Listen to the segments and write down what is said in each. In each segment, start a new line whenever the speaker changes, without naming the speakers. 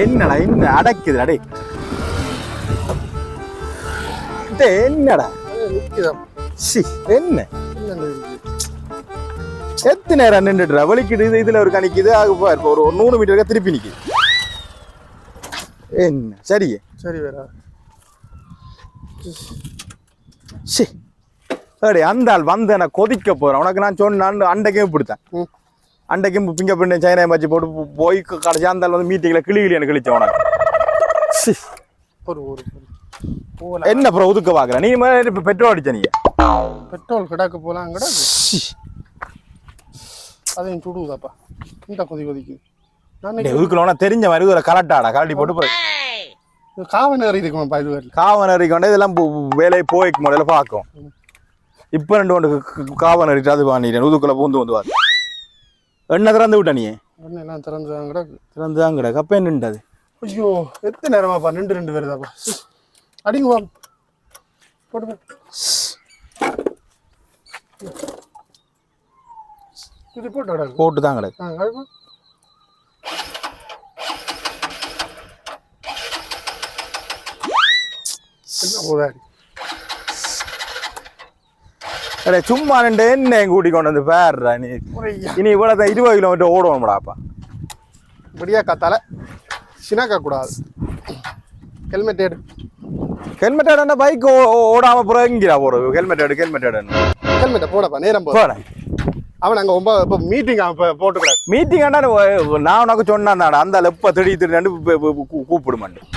என்னடா என்ன? அடக்குது அடே என்னடா? சி என்ன? எத்தனை நேரம் நின்றுடுறா? வலிக்குது இது இதுல ஒரு கணிக்குது. ஆகு பாரு ஒரு நூறு மீட்டருக்கு திருப்பி நிக்குது என்ன? சரி
சரி வேற.
சி. அடே அந்த ஆள் வந்து நான் கொதிக்க போறேன். உனக்கு நான் சொன்ன அண்டைக்கும் இப்படித்தான்
ம்.
அண்டைக்கும் பிங்க பண்ண சைனா வச்சு போட்டு போய் கடைசி அந்த வந்து மீட்டிங்ல கிளி கிளி எனக்கு கிழிச்ச உனக்கு சி,
ஒரு ஒரு
என்ன அப்புறம் ஒதுக்க பாக்குற? நீ மாதிரி இப்ப பெட்ரோல் அடிச்ச நீங்க
பெட்ரோல் கிடக்க போகலாம் கிடக்கு. அதையும் சுடுவுதாப்பா இந்த கொதி கொதிக்குது. நான்
ஒதுக்கலோனா தெரிஞ்ச மாதிரி ஒரு கலட்டாடா கலட்டி போட்டு போய்
நேரம் இருக்குமாப்பா இது
காவனரி கொண்டு இதெல்லாம் வேலையை போய்க்கு முதல்ல பார்க்கும். இப்போ ரெண்டு கொண்டு காவனரிட்டு அது வாங்கிட்டேன் உதுக்குள்ள பூந்து வந்து என்ன திறந்து விட்ட நீ
எல்லாம் திறந்து தான் கிடக்கு
திறந்து தான் கிட கப்பே நின்றது
ஐயோ எத்தனை நேரமாப்பா ரெண்டு ரெண்டு வருதாப்பா சி. அடிங்க வா போடுங்க இது போட்டு கிடக்கு
போட்டு தான் கிடக்கு
ஆ கழுவு. என்ன போதாடி
அடே சும்மா நின்று என்ன கூட்டி கொண்டு வந்து பேர்றா நீ இனி இவ்வளோ இருபது கிலோமீட்டர் ஓடுவோம்டாப்பா
இப்படியா காத்தால சினாக்கா கூடாது ஹெல்மெட் எடு
ஹெல்மெட் என்ன பைக் ஓடாம எங்கிறா போறது ஹெல்மெட் எடு ஹெல்மெட் எடுன்னு
ஹெல்மெட்டை போடப்பா நேரம் போ
போறேன்
அவன் அங்கே ரொம்ப இப்போ மீட்டிங் அவன் போட்டுக்கிறாரு
மீட்டிங் ஆண்டா நான் உனக்கு சொன்னான் அந்த ஆள் எப்போ திடீர் திடீர்னு கூப்பிடு மாட்டேன்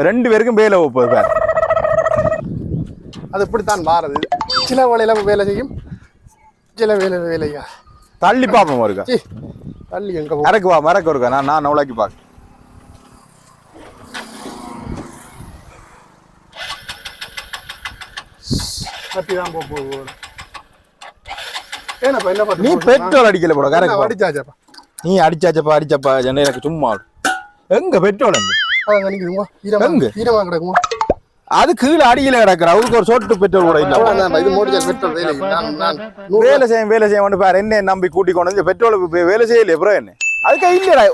ரெண்டு பேருக்கும் வேலை போகுது
அது இப்படித்தான் மாறுது. சில வேலையில வேலை செய்யும் சில வேலை வேலையா?
தள்ளி பார்ப்போம் இருக்கா
தள்ளி எங்க
மறக்கு வா மறக்க இருக்கா நான் நான் நவலாக்கி பார்க்க
கட்டி தான் போக போகுது பார்த்து
நீ? பெட்ரோல் அடிக்கல போட கரெக்ட்
அடிச்சாச்சாப்பா
நீ அடிச்சாச்சப்பா அடிச்சப்பா எனக்கு சும்மா எங்க பெட்ரோல் எங்க
அதான் நினைக்குதுங்க ஈரமா? ஈரமா கிடக்குமா
அது கீழே அடியில கிடக்குற. அவருக்கு ஒரு சொட்டு பெட்ரோல் கூட இல்ல
இது பெட்ரோல் வேலை.
செய்யும் வேலை செய்ய பாரு. என்ன நம்பி கூட்டி கொண்டு வந்து பெட்ரோல் வேலை செய்யலையே அப்புறம் என்ன. அதுக்கு இல்லடா.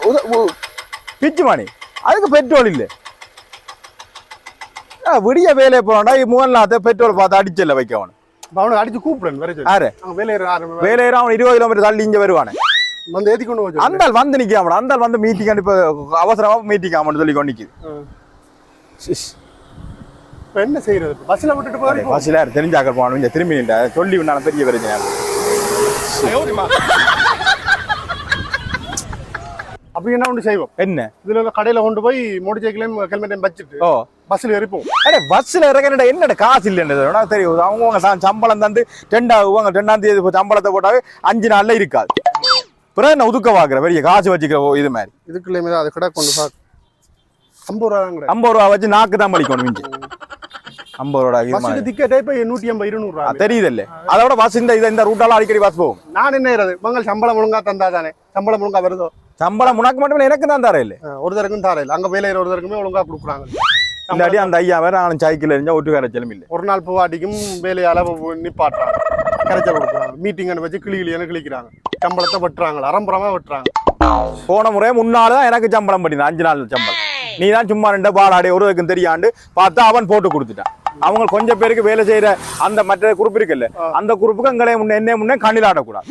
பிச்சு மாணி. அதுக்கு பெட்ரோல் இல்லை. ஆ, விடிய வேலையை போறான்டா மூணு பெட்ரோல் பார்த்து அடிச்சல வைக்க அவன்
அவனுக்கு அடிச்சு கூப்பிடுறேன்
யாரு? அவன் இருபது கிலோமீட்டர் தள்ளி இங்க வருவானே.
வந்து ஏத்தி கொண்டு வச்சு
அந்த ஆள் வந்து நிக்காம அந்த ஆள் வந்து மீட்டிங் இப்ப அவசரமா மீட்டிங் ஆமான்னு சொல்லி கொண்டு நிக்குது.
இப்போ என்ன செய்யறது? பஸ்ல விட்டுட்டு போறீங்க
பஸ்ல தெரிஞ்சாக்க போகணும் இங்க திரும்பி நின்றா சொல்லி நான் பெரிய பிரச்சனை.
அப்படி என்ன ஒன்று செய்வோம்?
என்ன?
இதுல கடையில கொண்டு போய் மோடி சைக்கிளையும் ஹெல்மெட்டையும் வச்சுட்டு
ஓ.
பஸ்ல எரிப்போம்
அடே பஸ்ல இறங்கினடா என்னடா காசு இல்லைன்றது? தெரியும். அவங்க அவங்க ச- சம்பளம் தந்து ரெண்டாவது ரெண்டாம் தேதி சம்பளத்தை போட்டாவே அஞ்சு நாள்ல இருக்காது. பிறகு என்ன ஒதுக்க பாக்குற பெரிய காசு வச்சுக்கிற ஓ, இது மாதிரி.
இதுக்குள்ளேயுமே தான் அது கிடக்கு கொண்டு ஐம்பது ரூபா
ஐம்பது ரூபா வச்சு நாக்கு தான் பழிக்கணும் ஐம்பது ரூபா மாதிரி
டிக்கெட்டே இப்போ நூற்றி ஐம்பது இருநூறுவா
தெரியுது இல்ல அதோட பஸ் இந்த இந்த ரூட்டால அடிக்கடி பஸ் போகும்.
நான் என்ன செய்யறது மங்கள் சம்பளம் ஒழுங்கா தந்தா தானே சம்பளம் ஒழுங்கா வருதோ?
சம்பளம் உனக்கு மட்டும் எனக்கு தான் தர இல்ல.
அஹ் ஒரு தரக்கும் தார இல்லை. அங்க வேலையில ஒரு தரக்குமே ஒழுங்கா கொடுக்குறாங்க.
இல்லாட்டி அந்த ஐயா வேற அவன் சைக்கிள் எரிஞ்சா ஒட்டு கரைச்சலும் இல்ல.
ஒரு நாள் பூவாட்டிக்கும் வேலையால நிப்பாட்டுறாங்க. கரைச்சல் கொடுக்குறாங்க. மீட்டிங் வச்சு கிளி கிளியான கிளிக்கிறாங்க சம்பளத்தை வெட்டுறாங்க அரம்புறமா வெட்டுறாங்க.
போன முறை முன்னால தான் எனக்கு சம்பளம் பண்ணினா அஞ்சு நாள் சம்பளம். நீ தான் சும்மா ரெண்டு பாலாடி ஒருவருக்கும் தெரியாண்டு பார்த்தா அவன் போட்டு கொடுத்துட்டான். அவங்க கொஞ்சம் பேருக்கு வேலை செய்யற அந்த மற்ற குரூப் இருக்குல்ல அந்த குரூப்புக்கு எங்களே முன்னே என்ன முன்னே கண்ணில் ஆடக்கூடாது.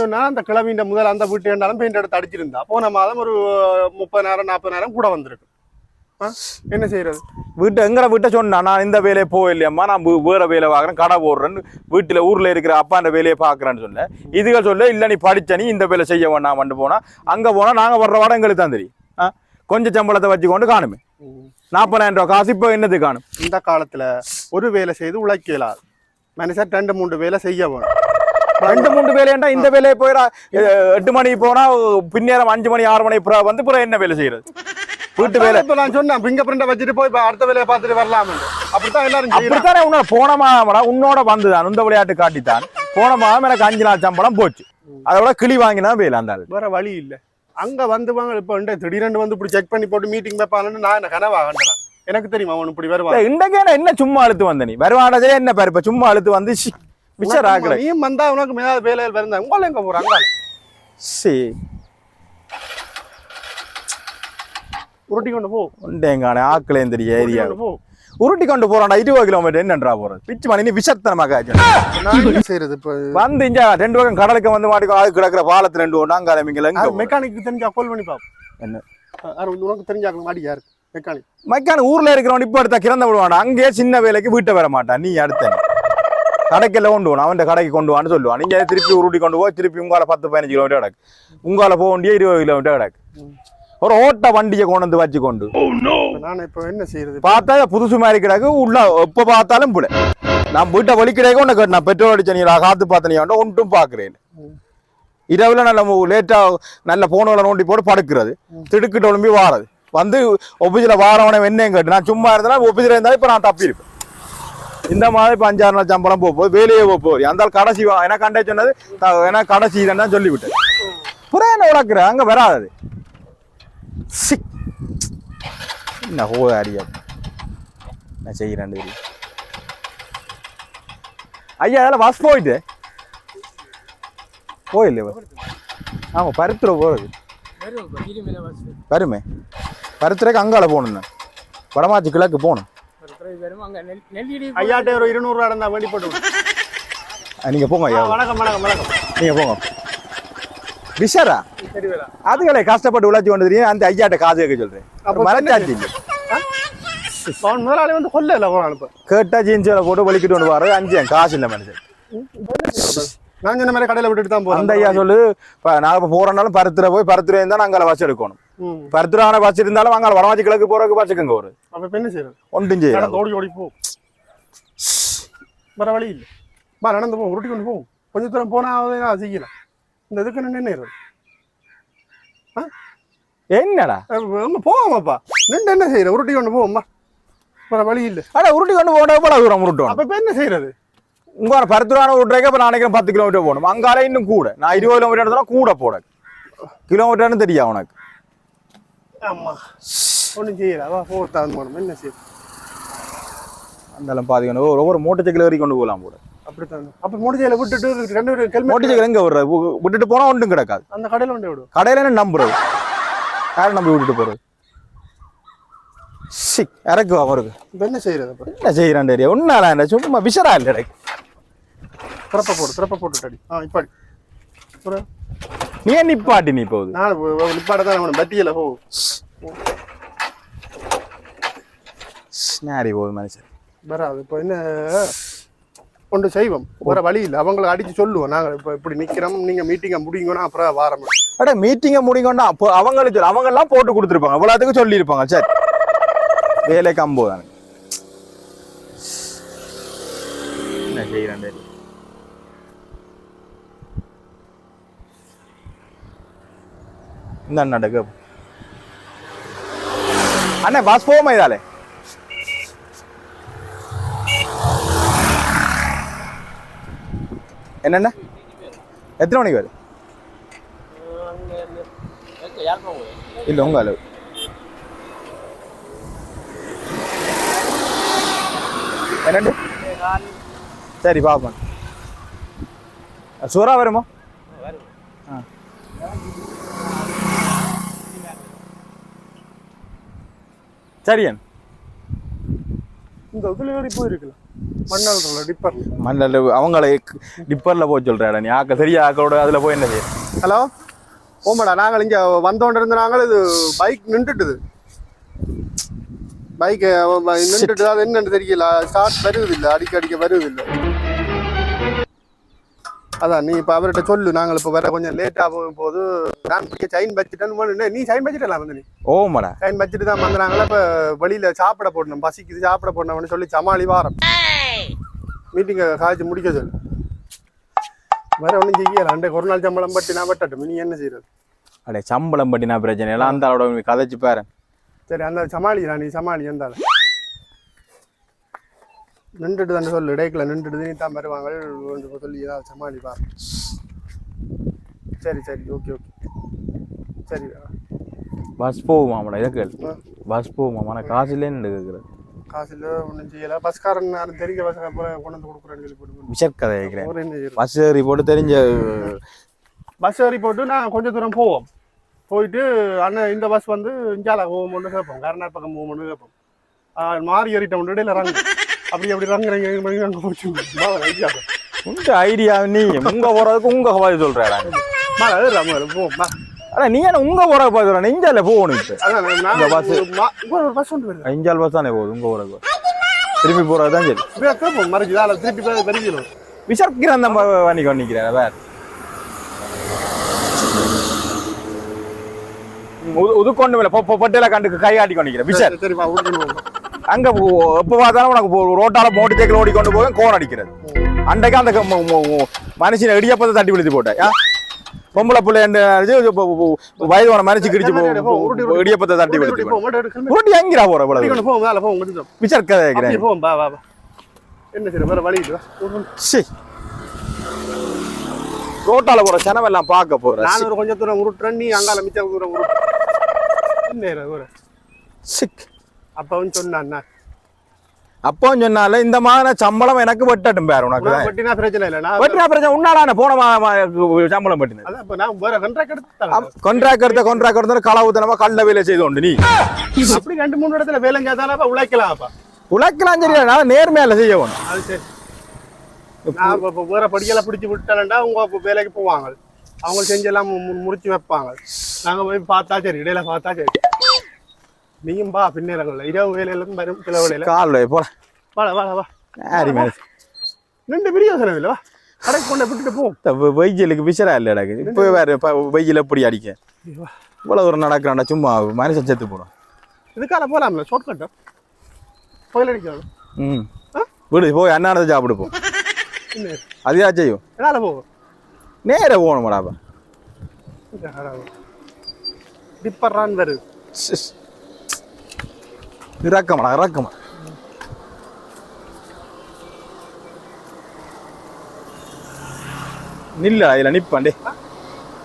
சொன்னா அந்த கிளவின்ற முதல் அந்த வீட்டு இருந்தாலும் பெயிண்ட் எடுத்து அடிச்சிருந்தா போன மாதம் ஒரு முப்பதாயிரம் நாற்பதாயிரம் கூட வந்திருக்கு? என்ன செய்யறது?
வீட்டை எங்களை வீட்டை சொன்னா நான் இந்த வேலையை போகலையம்மா நான் வேற வேலை பார்க்குறேன் கடை போடுறேன்னு வீட்டில் ஊரில் இருக்கிற அப்பான்ற வேலையை பார்க்குறேன்னு சொன்னேன் இதுகள் சொல்ல இல்லை நீ படிச்ச நீ இந்த வேலை செய்ய வேண்டாம் வந்து போனால் அங்கே போனால் நாங்கள் வர்ற வாடம் எங்களுக்கு தான் தெரியும். கொஞ்சம் சம்பளத்தை வச்சுக்கொண்டு காணுமே. நாற்பதாயிரம் ரூபா காசு இப்போ என்னது காணும்?
இந்த காலத்துல ஒரு வேலை செய்து உழைக்க இயலாது மனுஷன் ரெண்டு மூன்று வேலை செய்ய வேணும்.
ரெண்டு மூணு வேலையாண்டா இந்த வேலையை போயிடா எட்டு மணிக்கு போனா பின்னேரம் அஞ்சு மணி ஆறு மணி வந்து பிறகு என்ன வேலை செய்யறது? வீட்டு வேலை.
இப்ப நான் சொன்னேன் பிங்க பிரிண்ட வச்சுட்டு போய் அடுத்த வேலையை பார்த்துட்டு வரலாம் அப்படித்தான் எல்லாரும்
அப்படித்தானே உன்னோட போன மாதம் உன்னோட வந்துதான் இந்த விளையாட்டு காட்டித்தான். போன மாதம் எனக்கு அஞ்சு நாள் சம்பளம் போச்சு. அதோட கிளி வாங்கினா வேலை அந்த
வேற வழி இல்ல. அங்க வந்துவாங்க இப்ப வந்து திடீரென்று வந்து இப்படி செக் பண்ணி போட்டு மீட்டிங் வைப்பாங்கன்னு நான் என்ன கனவா கண்டேன்? எனக்கு தெரியுமா அவன் இப்படி வருவான்?
இன்றைக்கே நான் என்ன சும்மா அழுத்து வந்த நீ? வருவானதே என்ன பாரு இப்ப சும்மா அழுத்து வந்து மிச்சர் ஆக்கல
நீயும் வந்தா உனக்கு மேல வேலையில் வருந்தா உங்களை எங்க போறாங்க?
சரி
உருட்டி கொண்டு போ.
உண்டேங்கான
உருட்டி
ஏரியா
போ.
உருட்டி கொண்டு போறான்டா இருபது கிலோமீட்டர் என்னன்றா போறது பிச்சு மணி நீ விஷத்தனமாக
செய்யறது இப்போ
வந்து இங்க ரெண்டு பக்கம் கடலுக்கு வந்து மாட்டிக்கோ அது கிடக்குற பாலத்துல ரெண்டு ஒண்ணு போறது?
மெக்கானிக் தெரிஞ்சா கால் பண்ணி பாப்போம்
என்ன
உனக்கு தெரிஞ்சாக்க மாடி யாரு மெக்கானிக்
மைக்கான ஊர்ல இருக்கிறவன் இப்ப எடுத்தா கிறந்த விடுவான் அங்கேயே சின்ன வேலைக்கு வீட்டை வர மாட்டான் நீ அடுத்த கடைக்கெல்லாம் கொண்டு போகணும் அவன் கடைக்கு கொண்டு வான்னு சொல்லுவான் நீங்க திருப்பி உருட்டி கொண்டு போய் திருப்பி உங்கால பத்து பதினஞ்சு கிலோமீட்டர் கிடக்கு உங்கால போக வேண்டிய இருபது கிலோமீட்டர் கிடக்கு ஒரு ஓட்ட வண்டியை கொண்டு வந்து வச்சு கொண்டு
நான் இப்போ என்ன செய்யறது
பார்த்தா புதுசு மாதிரி கிடக்கு உள்ள எப்ப பார்த்தாலும் புல. நான் வீட்டை வழி கிடைக்க உன்னை கேட்டு நான் பெட்ரோல் அடிச்ச நீ காத்து பார்த்தனியா ஒன்றும் பாக்குறேன் இரவுல நல்ல லேட்டா நல்ல போனவளை நோண்டி போட்டு படுக்கிறது. திடுக்கிட்டு ஒழும்பி வாரது. வந்து ஒப்பிஜில வாரவனை என்னையும் கேட்டு நான் சும்மா இருந்தாலும் ஒப்பிஜில இருந்தாலும் இப்ப நான் தப்பியிருப்பேன். இந்த மாதிரி இப்ப அஞ்சாறு நாள் சம்பளம் போக போகுது வேலையே போக போகுது. அந்த கடைசி வா- எனக்கு கண்டே சொன்னது எனக்கு கடைசி தான் சொல்லிவிட்டேன். என்ன உழக்குற அங்க வராது. சிக் என்ன ஹோ அடியா நான் செய்கிறேன் தெரியும் ஐயா அதில் பஸ் போயிட்டு. போயில்லை ஆமாம் பருத்துற போகுது வருமே பருத்துறக்கு அங்கால போகணும் நான். வடமாச்சி கிழக்கு போகணும்.
ஐயாட்ட ஒரு இருநூறு ரூபா இருந்தா வேண்டி போட்டு
நீங்கள் போங்க ஐயா.
வணக்கம் வணக்கம் வணக்கம்.
நீங்கள் போங்க.
வேலை
அதுகளை கஷ்டப்பட்டு உழைச்சி கொண்டு தெரியும் அந்த ஐயாட்ட காசு கேட்க சொல்கிறேன்
அப்போ
மறைச்சாச்சு
அவன் முதலாளி வந்து கொல்ல இல்லை போறான் இப்போ
கேட்டா ஜீன்ஸ் போட்டு வலிக்கிட்டு வந்து வர அஞ்சு காசு இல்லை மனுஷன்.
நான் சொன்ன மாதிரி கடையில விட்டுட்டு தான் போறேன்.
அந்த ஐயா சொல்லு இப்போ நான் இப்போ போகிறனாலும் பருத்துற போய் பருத்துற இருந்தால் அங்கே பஸ் எடுக்கணும். பருத்துறான பஸ் இருந்தாலும் அங்கே வடமாச்சி கிழக்கு போகிறதுக்கு பஸ்ஸுக்கு அங்கே வரும்
அப்ப என்ன செய்யறது?
ஒன்றும் செய்யாது.
நடந்து ஓடி ஓடி போ. வர வழி இல்லை. நடந்து போ உருட்டி கொண்டு போ. கொஞ்ச தூரம் போனா நான் செய்யலாம் இந்த இதுக்கு நின்று
என்னடா
போவோமாப்பா நின்று என்ன செய்யற உருட்டி கொண்டு போவோம்மா வர வழி இல்லை
அட உருட்டி கொண்டு போன போல தூரம் உருட்டணும்
அப்ப இப்ப என்ன செய்யறது
உங்க பருத்துறான விட்றேக்க இப்போ நான் நினைக்கிறேன் பத்து கிலோமீட்டர் போகணும் அங்கால இன்னும் கூட நான் இருபது கிலோமீட்டர் எடுத்தா கூட போட கிலோமீட்டர்னு தெரியும் உனக்கு
ஆமா ஒன்றும் செய்யல வா போத்தான் போகணும் என்ன
ஒரு ஒவ்வொரு மோட்டர் சைக்கிள் வரைக்கும் கொண்டு போகலாம் கூட
அப்படித்தான். அப்ப முடிஞ்சையில விட்டுட்டு ரெண்டு பேரும் ஹெல்மெட்
சைக்கிள் எங்க விடுறது? விட்டுட்டு போனா ஒன்றும் கிடக்காது.
அந்த கடையில கொண்டு விடும்
கடையில என்ன நம்புறது? யாரை நம்பி விட்டுட்டு போறது? சிக் இறக்கு அவருக்கு
இப்ப என்ன செய்யறது அப்ப?
என்ன செய்யறான் தெரியும் ஒன்னால என்ன சும்மா விஷரா இல்லை எனக்கு
திறப்ப போடு திறப்ப போட்டு அடி. ஆ இப்படி
நீ ஏன் நிப்பாட்டி நீ போகுது
நான் நிப்பாட தான் வேணும் பத்தியில போ.
ஸ்னாரி போகுது மனுஷன்.
வராது இப்போ என்ன? ஒன்று செய்வோம். வேற வழி இல்லை. அவங்களை அடிச்சு சொல்லுவோம். நாங்கள் இப்போ இப்படி நிக்கிறோம். நீங்க மீட்டிங்கை முடியுங்கன்னா அப்புறம் வாரம்
அட மீட்டிங்கை முடிங்கண்டா அப்போ அவங்களுக்கு அவங்க எல்லாம் போட்டு கொடுத்துருப்பாங்க. இவ்வளோத்துக்கு சொல்லியிருப்பாங்க. சரி. வேலை கம்போ தானே. என்ன தெரியும் இந்த நடக்கு அண்ணே பஸ் போமா இதாலே? என்னென்ன? எத்தனை மணிக்கு வரும் இல்லை உங்கள் அளவு. என்னண்டு சரி பார்ப்போம் சூறா வருமா? ஆ. சரியன்.
இந்த இதுல போயிருக்கலாம். மண்ணால்
அவங்கள டிப்பர்ல போய் சொல்றாடா நீ. ஆக்க சரியா ஆக்களோட அதுல போய் என்ன செய்ய
ஹலோ? ஓமாடா நாங்கள் இங்க வந்தோண்டு இருந்த நாங்கள் இது பைக் நின்றுட்டுது. பைக் நின்றுட்டு அது என்னன்னு தெரியல. ஸ்டார்ட் வருது இல்லை அடிக்க அடிக்க வருது இல்லை அதான் நீ இப்போ அவர்கிட்ட சொல்லு. நாங்கள் இப்போ வர கொஞ்சம் லேட்டாக போகும் போது நான் பிடிக்க சைன் வச்சுட்டேன்னு நீ சைன் வச்சுட்டலாம் வந்து நீ.
ஓமடா
சைன் வச்சுட்டு தான் வந்தாங்களா இப்போ வெளியில சாப்பிட போடணும். பசிக்குது சாப்பிட போடணும்னு சொல்லி சமாளி வாரம். மீட்டிங்கை காய்ச்சி முடிக்க சொல்லு. வேற ஒன்றும் செய்யல. அண்டை ஒரு நாள் சம்பளம் பட்டி நான் பட்டட்டும். நீ என்ன செய்யறது
அடே சம்பளம் பட்டினா பிரச்சனை எல்லாம் அந்த அளவோட நீ கதைச்சு பாரு.
சரி அந்த சமாளிடா. நீ சமாளி எந்தால நின்றுட்டு தானே சொல்லு. இடைக்குல நின்றுட்டு நீ தான் வருவாங்க. சொல்லி ஏதாவது சமாளி பாரு சரி சரி. Okay okay. சரி
பஸ் போகுமாமடா? இதை கேளு. பஸ் போகுமாமா நான் காசு இல்லைன்னு கேட்குறேன்
காசு இல்லை ஒன்றும் செய்யல. பஸ்காரன் தெரிஞ்ச பஸ் கொண்டு வந்து கொடுக்குறேன்னு சொல்லி போட்டு
விஷர் கதை கேட்குறேன். பஸ் தெரிஞ்ச
பஸ் ஏறி போட்டு நான் கொஞ்சம் தூரம் போவோம். போயிட்டு அண்ணன் இந்த பஸ் வந்து இஞ்சால போகும்போது கேட்போம். கருணார் பக்கம் போகும்போது கேட்போம். மாறி ஏறிட்டோம் இடையில ரங்கு அப்படி அப்படி ரங்கு ரங்கு ரங்கு ரங்கு அங்கே போச்சு.
உங்க ஐடியா நீ. உங்க போறதுக்கு உங்க பதில் சொல்றா அட நீ என்ன உங்க பதில் சொல்ற? இஞ்சால போகணும் இப்ப.
பஸ் வருது.
இஞ்சால் பஸ் தானே போகுது உங்க போறதுக்கு திருப்பி போறது தான் சரி.
மறைஞ்சு திருப்பி பெருகிடும்.
விசாரிக்கிறேன் வண்டி கொண்டிக்கிறேன் வேற உதுக்கொண்டு மேல பொட்டையில கண்டு கை காட்டி கொண்டிக்கிறேன் விஷர் அங்க எப்ப பார்த்தாலும் உனக்கு ரோட்டால மோட்டர் சைக்கிள் ஓடி கொண்டு போவேன் கோன் அடிக்கிறது. அன்றைக்கு அந்த மனுஷனை இடியப்பத்தை தட்டி விழுத்து போட்டேன்? பொம்பளை பிள்ளை வயது மனுச்சு கிடிச்சு போ- போ- இடியப்பத்தை தட்டி
எடுக்கணும்
உருட்டி எங்கிறா போற இவ்வளவு?
போ மேல போ முடிஞ்சோம்
விசார் கதை கேட்கிறேன்
அப்படியே போ வா வா வா. என்ன சரி வேற வழி இல்லை.
சி. ரோட்டால போற சனவெல்லாம் பார்க்க போற
நான் கொஞ்சம் தூரம் உருட்டுறேன் நீ அங்கால மிச்ச தூரம் உருட்டு.
சிக்.
அப்பவும் சொன்னான்
அப்போ சொன்னால இந்த மாதிரி சம்பளம் எனக்கு வெட்டட்டும் பேர் உனக்கு.
பட்டினா பிரச்சனை இல்லை. நான்
வெட்டினா பிரச்சனை. உன்னாலான போன சம்பளம் வெட்டினது.
அதான் இப்ப நான் வேற கண்ட்ராக்ட் எடுத்து
கொன்ட்ராக்ட் எடுத்த கொன்ட்ராக்ட் எடுத்த களவுத்தனமா கள்ள வேலை செய்து கொண்டு நீ.
அப்படி ரெண்டு மூணு இடத்துல வேலை செஞ்சாதான் உழைக்கலாம் அப்ப.
உழைக்கலாம் சரியா நான் நேர்மையால செய்ய வேணும்.
அது சரி. நான் வேற படியெல்லாம் பிடிச்சி விட்டேன்டா உங்க வேலைக்கு போவாங்க. அவங்க செஞ்செல்லாம் முடிச்சு வைப்பாங்க. நாங்க போய் பார்த்தா சரி இடையில பார்த்தா சரி. நீயும் பா பின்னேறங்கள்ல இரவு வேலையிலும் வரும் சில வேலையில
கால் போற
வாழ வாழ வா
யாரி மேல
ரெண்டு பிரியோசனம் இல்லை வா கடைக்கு கொண்டு விட்டுட்டு போ
வெயிலுக்கு விசரா இல்ல எனக்கு இப்போ வேற இப்ப வெயில் எப்படி அடிக்க இவ்வளவு தூரம் நடக்கிறான்டா சும்மா மனுஷன் செத்து போடும்
இதுக்கால போலாம்ல ஷார்ட் கட்டா கோயில் அடிக்கணும்
ம் விடு போய் அண்ணானதை சாப்பிடு போ
என்ன
அதையா செய்யும்
என்னால போ
நேர போகணுமாடாப்பா
டிப்பர்றான் வருது
இறக்கமாடா இறக்கமா. நில்ல இதுல நிப்பாண்டே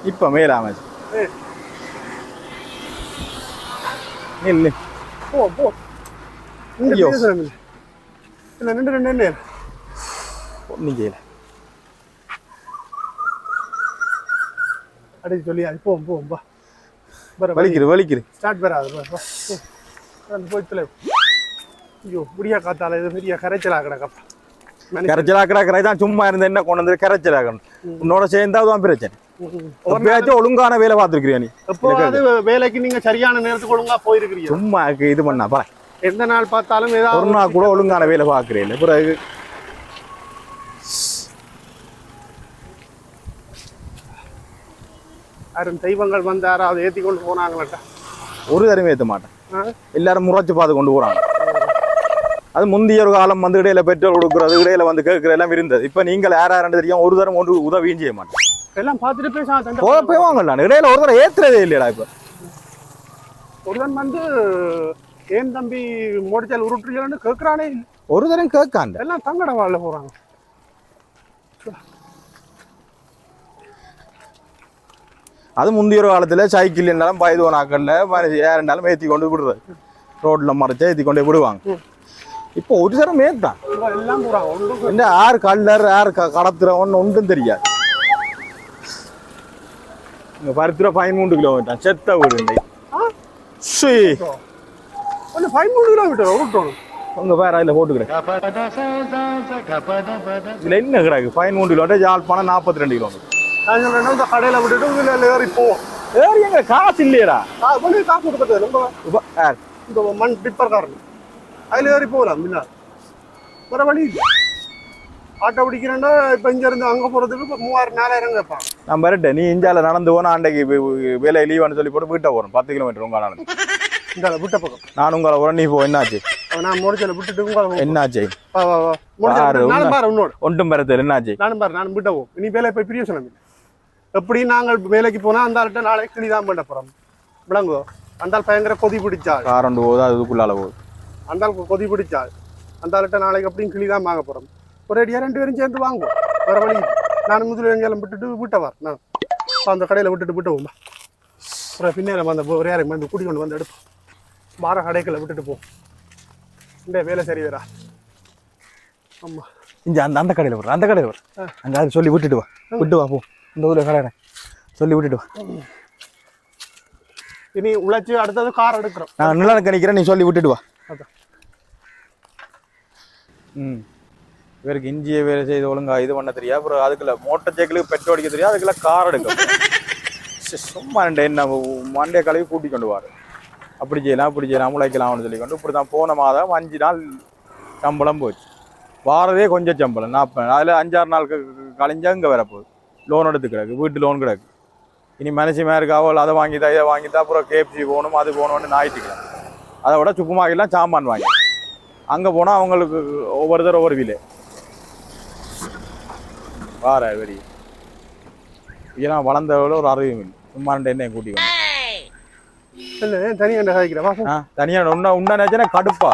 இப்ப மேலாம
ஏய்.
நில்லு
போ போ.
ஐயோ.
இல்லை இல்லை ரெண்டு ரெண்டு என்ன
ஒன்றும் செய்யல
அடிச்சு சொல்லி அது போவோம் போவோம் பா
வலிக்குது வலிக்குது
ஸ்டார்ட் வராது. அந்த போய் தொலை ஐயோ முடியா காத்தால இது பெரிய கரைச்சலா கிடக்கப்பா.
கரைச்சலா கிடக்கிற தான் சும்மா இருந்த என்ன கொண்டு வந்து கரைச்சலாகணும் உன்னோட சேர்ந்தாதான் பிரச்சனை.
ம், ம்.
எப்பயாச்சும் ஒழுங்கான வேலை பார்த்துருக்கிறியா நீ?
எப்போவாவது வேலைக்கு நீங்க சரியான நேரத்துக்கு ஒழுங்கா போயிருக்கிறீங்க?
சும்மா இது பண்ணா பாரு
எந்த நாள் பார்த்தாலும்
ஒரு
ஏதாவது
நாள் கூட ஒழுங்கான வேலை பார்க்குறேன். பிறகு
யாரும் தெய்வங்கள் வந்து யாராவது ஏத்தி கொண்டு போனாங்களா
ஒரு தடவை ஏற்ற மாட்டேன். எல்லாரும் முறைச்சு பார்த்து கொண்டு போறாங்க. அது முந்தைய ஒரு காலம் வந்து இடையில பெட்ரோல் கொடுக்குறது இடையில வந்து கேட்கற எல்லாம் இருந்தது. இப்ப நீங்கள் யார் யாருன்னு தெரியும் ஒரு தரம் ஒன்று உதவியும் செய்ய மாட்டேன்.
எல்லாம் பார்த்துட்டு பேச
போக போவாங்கல்ல இடையில ஒரு தடவை ஏத்துறதே இல்லையடா இப்ப.
ஒருவன் வந்து ஏன் தம்பி மோடிச்சால் உருட்டுறீங்கன்னு கேட்கறானே.
ஒரு தரம் கேட்காண்ட
எல்லாம் தங்கட வாழ போறாங்க.
அது முந்தைய ஒரு காலத்துல சைக்கிள் இருந்தாலும் பயது நாக்கல்ல யார் இருந்தாலும் ஏத்தி கொண்டு விடுறது. ரோட்ல மறைச்சா ஏத்தி கொண்டு போய் விடுவாங்க. இப்போ ஒரு தரம் ஏத்தான் என்ன யார் கல்லர் யார் கடத்துறவன் ஒன்றும் தெரியாது. இங்க பருத்துற பதிமூன்று கிலோமீட்டர். செத்த வீடு இந்த.
பதிமூணு கிலோமீட்டர்
உங்க பேர் அதில் போட்டுக்கிறேன். இதுல என்ன கிடக்கு? பதிமூன்று கிலோமீட்டர் யாழ்ப்பாணம் நாற்பத்தி ரெண்டு கிலோமீட்டர்.
நான் இந்த கடையில விட்டுட்டு இதுல ஏறி போவோம்
ஏறி எங்க? காசு இல்லையடா.
வெளியே காசு கொடுக்கறது. ரொம்ப? இந்த மண் டிப்பர்காரன். அதில் ஏறி போகலாம் முன்னாள் வேற வழி இல்லை. ஆட்டோ பிடிக்கிறேன்னா இப்போ இங்க இருந்து அங்க போறதுக்கு இப்போ மூவாயிரம் நாலாயிரம் கேட்பான்.
நான் வரட்டேன் நீ இந்தியால நடந்து போனா அன்றைக்கு வேலை லீவான்னு சொல்லி போட்டு வீட்டை போறோம். பத்து கிலோமீட்டர் உங்க நடந்து
இந்த விட்ட பக்கம்.
நான் உங்களை உடனே நீ போ என்னாச்சு?
நான் முடிச்சல விட்டுட்டு உங்களை
என்னாச்சு? ஒன்றும் பெறத்தில் என்னாச்சு?
நானும் பாரு நானும் விட்ட போவோம் இனி வேலை போய் பிரிய சொன்ன எப்படி நாங்கள் வேலைக்கு போனா அந்த ஆள்கிட்ட நாளைக்கு கிளி தான் பண்ண போறோம். விளங்கோ அந்த ஆள் பயங்கர கொதி பிடிச்சாள்.
காரண்டு போகுது அதுக்குள்ளால போகுது.
அந்த ஆளுக்கு கொதி பிடிச்சாள். அந்த ஆள்கிட்ட நாளைக்கு அப்படியும் கிளி தான் வாங்க போறோம். ஒரு அடியா ரெண்டு பேரும் சேர்ந்து வாங்குவோம். வேற வழி. நான் முதல்ல எங்கேயும் விட்டுட்டு விட்ட வர நான் அந்த கடையில விட்டுட்டு விட்டு போமா அப்புறம் பின்னேற அந்த ஒரே யாரையும் வந்து கூட்டி கொண்டு வந்து எடுப்போம். வார கடைகளை விட்டுட்டு போ இந்த வேலை சரி வேறா. ஆமா.
இங்க அந்த அந்த கடையில் வரும் அந்த கடையில் வரும் அங்க அது சொல்லி விட்டுட்டு வா. விட்டு வா போ. இந்த ஊரில் கடை சொல்லி விட்டுட்டு வா.
இனி உழைச்சி அடுத்தது கார் எடுக்கிறோம்.
நான் நிலனுக்கு நிற்கிறேன் நீ சொல்லி விட்டுட்டு வா. ம். இவருக்கு இஞ்சியை வேலை செய்து ஒழுங்கா இது பண்ண தெரியாது. அப்புறம் அதுக்குள்ள மோட்டர் சைக்கிளுக்கு பெட்ரோல் அடிக்க தெரியாது. அதுக்குள்ள கார் எடுக்க சும்மா ரெண்டு என்ன மண்டே கழுவி கூட்டி கொண்டு வாரு. அப்படி செய்யலாம் அப்படி செய்யலாம் உழைக்கலாம்னு சொல்லி கொண்டு இப்படி தான் போன மாதம் அஞ்சு நாள் சம்பளம் போச்சு. வாரதே கொஞ்சம் சம்பளம். நாற்பது அதில் அஞ்சாறு நாள் க- க- கழிஞ்சா இங்கே வரப்போகுது லோன் எடுத்து கிடக்கு வீட்டு லோன் கிடக்கு. இனி மனுஷன் அவள் அதை வாங்கிட்டா இதை வாங்கிட்டா அப்புறம் கேப்சி போகணும் அது போகணும்னு ஞாயிற்றுக்கலாம் அதை விட சுப்புமாக்கெல்லாம் சாமான் வாங்கி. அங்கே போனால் அவங்களுக்கு ஒவ்வொருத்தர் ஒவ்வொரு விலை. வார வெடி ஏன்னா வளர்ந்தவள ஒரு அறிவும் இல்லை. சும்மா ரெண்டு என்ன கூட்டி வந்து.
என்ன தனி கண்ட சாய்க்கிறேன் வா போ.
ஆ தனியாக உன்ன உன்ன நினைச்சா கடுப்பா.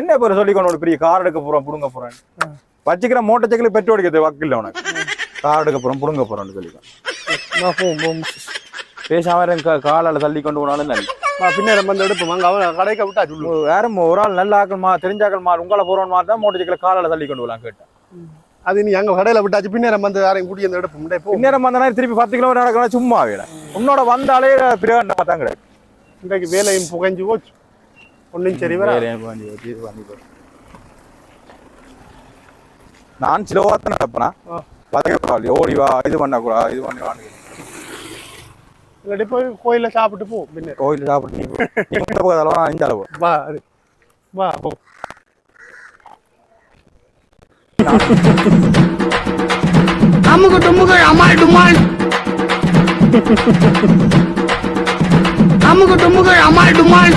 என்ன பேர் சொல்லி கொண்டு ஒரு பெரிய கார் எடுக்க போறோம் புடுங்க போறேன் வச்சுக்கிற மோட்டர் சைக்கிள் பெட்ரோல் அடிக்கிறது வக்கில்ல உனக்கு. கார் எடுக்க போறோம் புடுங்க போறோம்னு சொல்லிக்கலாம்
வா போ போ.
பேசாம காலால தள்ளி கொண்டு போனாலும் நல்லது
வா பின்னாடி வந்து எடுப்போம். அங்க அவன் கடைக்க விட்டா சொல்லு.
வேற ஒரு ஆள் நல்ல ஆக்கள்மா தெரிஞ்சாக்கள்மா உங்களை போறோம் மாதிரி தான் மோட்டர் காலால தள்ளி கொண்டு போகலாம் கேட்டேன்.
அது நீ அங்க கடையில விட்டாச்சு பின்னாடி வந்து யாரையும் கூட்டி வந்து எடுப்போம். டேய் போ.
இந்நேரம் வந்தனா திருப்பி பத்து கிலோமீட்டர் நடக்கணும் சும்மா வேலை. உன்னோட வந்தாலே பிரயோஜனமா தான் கிடையாது
இன்றைக்கு வேலையும் புகைஞ்சு போச்சு. ஒன்றும் சரி வர.
நான் சில வார்த்தை நடப்பேனா? பதவி ஓடி வா இது பண்ணக்கூடாது இது பண்ணி
இல்லாட்டி போய் கோயில்ல சாப்பிட்டு போ பின்ன
கோயில் சாப்பிட்டு அளவு நான் இந்த அளவு.
வா. வா போ.
அமுகு டுமுகு அமால் டுமால். அமுகு டுமுகு அமால் டுமால்.